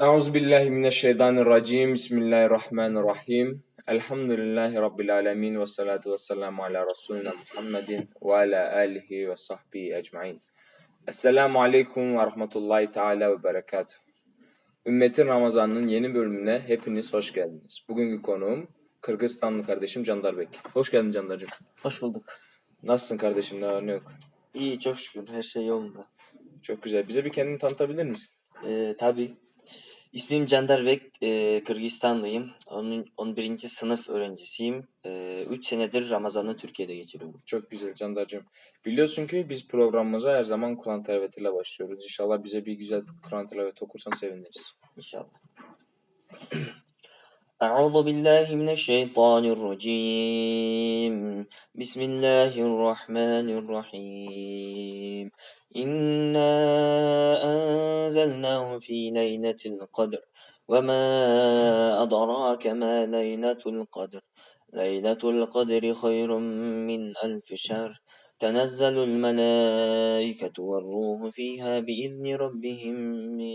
Euzu billahi mineşşeytanirracim. Bismillahirrahmanirrahim. Elhamdülillahi rabbil alamin ve salatu vesselamu ala resulina Muhammedin ve ala alihi ve sahbihi ecmaîn. Esselamu aleyküm ve rahmetullahi teala ve berekatuhu. Ümmetin Ramazan'ın yeni bölümüne hepiniz hoş geldiniz. Bugünkü konuğum Kırgızistanlı kardeşim Candar Bek. Hoş geldin Candar'cığım. Hoş bulduk. Nasılsın kardeşim? Ne var ne yok? İyi çok şükür her şey yolunda. Çok güzel. Bize bir kendini tanıtabilir misin? Ee, tabii. İsmim Candar Bek, ee, Kırgızistanlıyım. Onun 11. sınıf öğrencisiyim. 3 senedir Ramazan'ı Türkiye'de geçiriyorum. Çok güzel Candar'cığım. Biliyorsun ki biz programımıza her zaman Kur'an tilavetiyle başlıyoruz. İnşallah bize bir güzel Kur'an tilaveti okursan seviniriz. İnşallah. أعوذ بالله من الشيطان الرجيم بسم الله الرحمن الرحيم إنا أنزلناه في ليلة القدر. وما أدراك ما ليلة القدر. ليلة القدر خير من ألف شهر. تنزل الملائكة والروح فيها بإذن ربهم من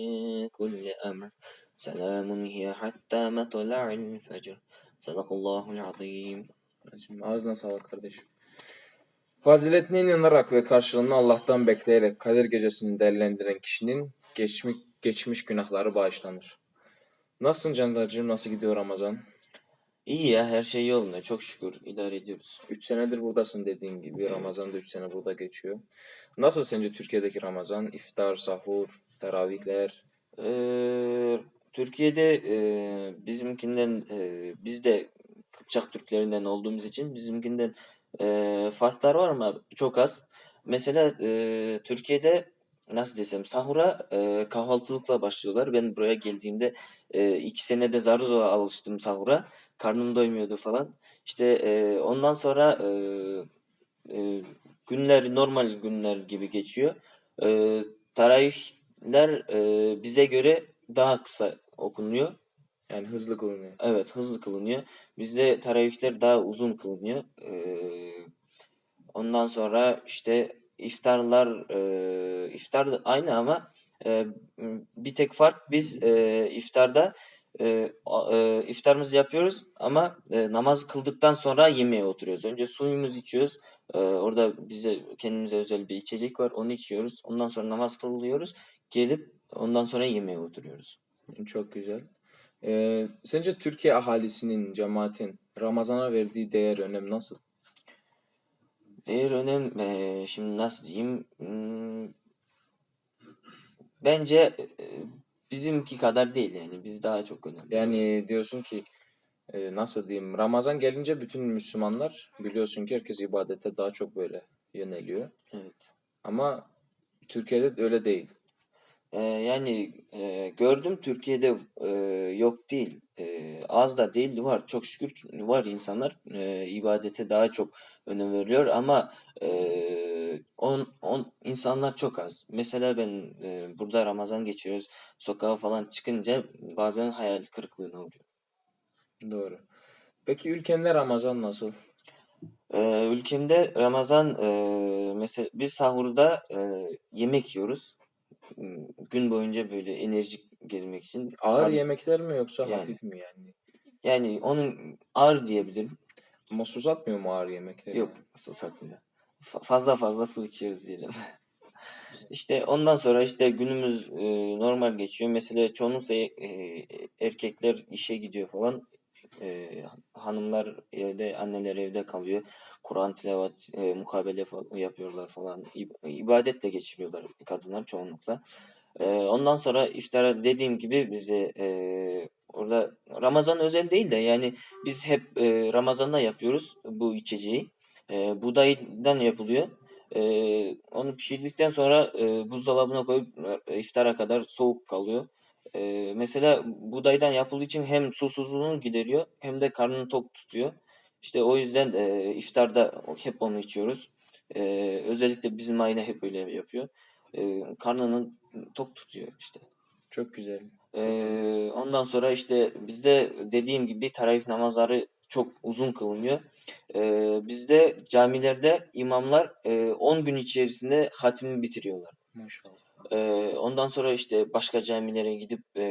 كل أمر. سلام هي حتى مطلع الفجر. صدق الله العظيم. Ağzına sağlık kardeşim. Faziletine inanarak ve karşılığını Allah'tan bekleyerek Kadir Gecesi'ni değerlendiren kişinin geçmiş, geçmiş günahları bağışlanır. Nasılsın Candar'cığım? Nasıl gidiyor Ramazan? İyi ya her şey yolunda çok şükür idare ediyoruz. 3 senedir buradasın dediğin gibi. Ramazan da 3 sene burada geçiyor. Nasıl sence Türkiye'deki Ramazan? İftar, sahur, teravihler? Ee, Türkiye'de e, bizimkinden e, biz de Kıpçak Türklerinden olduğumuz için bizimkinden e, farklar var ama çok az. Mesela e, Türkiye'de nasıl desem sahura e, kahvaltılıkla başlıyorlar. Ben buraya geldiğimde e, iki senede zar zor alıştım sahura. Karnım doymuyordu falan. İşte e, ondan sonra e, e, günler normal günler gibi geçiyor. E, taravihler e, bize göre daha kısa okunuyor. Yani hızlı kılınıyor. Evet hızlı kılınıyor. Bizde taravihler daha uzun kılınıyor. Ee, ondan sonra işte iftarlar e, iftar da aynı ama e, bir tek fark biz e, iftarda e, e, iftarımızı yapıyoruz ama e, namaz kıldıktan sonra yemeğe oturuyoruz. Önce suyumuzu içiyoruz. E, orada bize kendimize özel bir içecek var. Onu içiyoruz. Ondan sonra namaz kılıyoruz. Gelip ondan sonra yemeğe oturuyoruz. Çok güzel. Ee, sence Türkiye ahalisinin, cemaatin Ramazan'a verdiği değer, önem nasıl? Değer önem eee, şimdi nasıl diyeyim hmm, bence e, bizimki kadar değil yani biz daha çok önem veriyoruz. Yani diyorsun ki e, nasıl diyeyim Ramazan gelince bütün Müslümanlar biliyorsun ki herkes ibadete daha çok böyle yöneliyor. Evet. Ama Türkiye'de de öyle değil. Eee, yani eee, gördüm Türkiye'de eee, yok değil Eee, az da değil var çok şükür var insanlar eee, ibadete daha çok önem veriyor ama eee, on, on insanlar çok az. Mesela ben eee, burada Ramazan geçiriyoruz sokağa falan çıkınca bazen hayal kırıklığına uğruyorum. Doğru. Peki ülkende Ramazan nasıl? Ee, ülkemde Ramazan e, mesela biz sahurda e, yemek yiyoruz. Hmm, Gün boyunca böyle enerjik gezmek için. Ağır Karn- yemekler mi yoksa Yani. hafif mi yani? yani onun ağır diyebilirim. Ama susatmıyor mu ağır yemekleri? Yok su satmıyor. Fa- fazla fazla su içiyoruz diyelim. İşte ondan sonra işte günümüz e, normal geçiyor. Mesela çoğunlukla e, erkekler işe gidiyor falan. E, hanımlar evde, anneler evde kalıyor. Kur'an tilavet, e, mukabele fa- yapıyorlar falan. İb- ibadetle geçiriyorlar kadınlar çoğunlukla. E, ondan sonra iftara dediğim gibi bizde e, orada Ramazan özel değil de yani biz hep e, Ramazan'da yapıyoruz bu içeceği. E, buğdaydan yapılıyor. Ee, onu pişirdikten sonra e, buzdolabına koyup e, iftara kadar soğuk kalıyor. Ee, mesela buğdaydan yapıldığı için hem susuzluğunu gideriyor hem de karnını tok tutuyor. İşte o yüzden e, iftarda hep onu içiyoruz. Ee, özellikle bizim aile hep öyle yapıyor. Ee, karnını tok tutuyor işte. Çok güzel. Ee, ondan sonra işte bizde dediğim gibi taravih namazları çok uzun kılınıyor. Ee, bizde camilerde imamlar e, 10 gün içerisinde hatimi bitiriyorlar. Maşallah. Ee, ondan sonra işte başka camilere gidip e,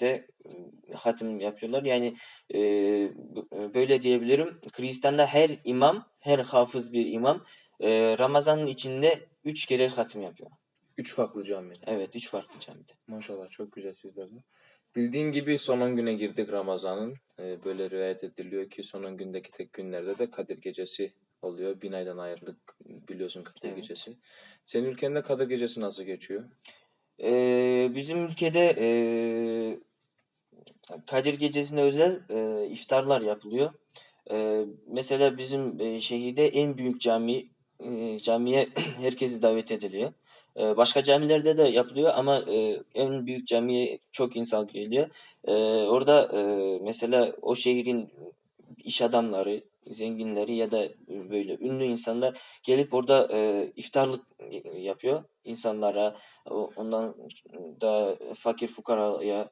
de e, hatim yapıyorlar. Yani e, b- böyle diyebilirim. Hristiyan'da her imam, her hafız bir imam e, Ramazan'ın içinde üç kere hatim yapıyor. Üç farklı cami. Evet, üç farklı camide. Maşallah çok güzel sizlerde. Bildiğin gibi son 10 güne girdik Ramazan'ın. Ee, böyle rivayet ediliyor ki son 10 gündeki tek günlerde de Kadir Gecesi oluyor. Bin aydan ayrılık biliyorsun Kadir Evet. Gecesi. Senin ülkende Kadir Gecesi nasıl geçiyor? Ee, bizim ülkede e, Kadir Gecesi'ne özel e, iftarlar yapılıyor. E, mesela bizim e, şehirde en büyük cami e, camiye herkesi davet ediliyor. E, başka camilerde de yapılıyor ama e, en büyük camiye çok insan geliyor. E, orada e, mesela o şehrin iş adamları, zenginleri ya da böyle ünlü insanlar gelip orada e, iftarlık yapıyor insanlara. Ondan da fakir fukaraya.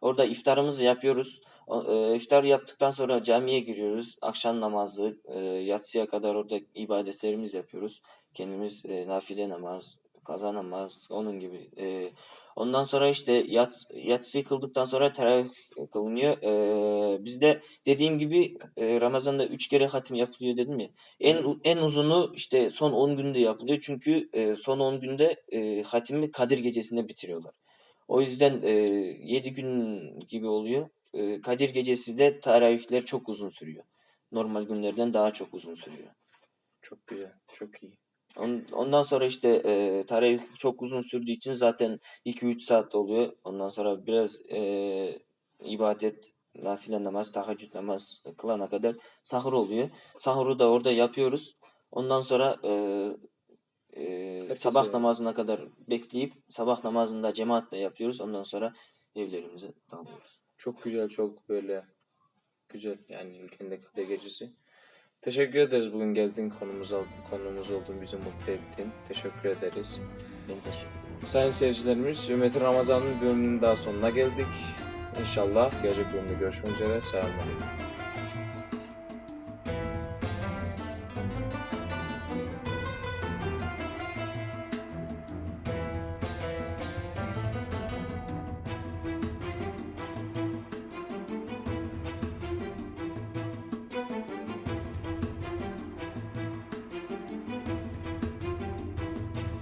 Orada iftarımızı yapıyoruz. E, İftar yaptıktan sonra camiye giriyoruz. Akşam namazı, e, yatsıya kadar orada ibadetlerimizi yapıyoruz. Kendimiz e, nafile namaz, kaza namaz, onun gibi. E, ondan sonra işte yat, yatsıyı kıldıktan sonra teravih kılınıyor. E, bizde dediğim gibi e, Ramazan'da üç kere hatim yapılıyor dedim ya. En en uzunu işte son 10 günde yapılıyor. Çünkü e, son 10 günde e, hatimi Kadir Gecesi'nde bitiriyorlar. O yüzden e, 7 gün gibi oluyor. E, Kadir Gecesi de teravihler çok uzun sürüyor. Normal günlerden daha çok uzun sürüyor. Çok güzel, çok iyi. On- Ondan sonra işte e, teravih çok uzun sürdüğü için zaten 2-3 saat oluyor. Ondan sonra biraz e, ibadet, nafile namaz, teheccüd namaz kılana kadar sahur oluyor. Sahuru da orada yapıyoruz. Ondan sonra e, e, sabah namazına kadar bekleyip sabah namazında cemaatle yapıyoruz. Ondan sonra evlerimize dağılıyoruz. Çok güzel, çok böyle güzel yani ülkende Kadir Gecesi. Teşekkür ederiz bugün geldiğin konumuz, konumuz oldun, bizi mutlu ettin. Teşekkür ederiz. Ben teşekkür ederim. Sayın seyircilerimiz, Ümmet Ramazan'ın bölümünün daha sonuna geldik. İnşallah gelecek bölümde görüşmek üzere. Selamünaleyküm.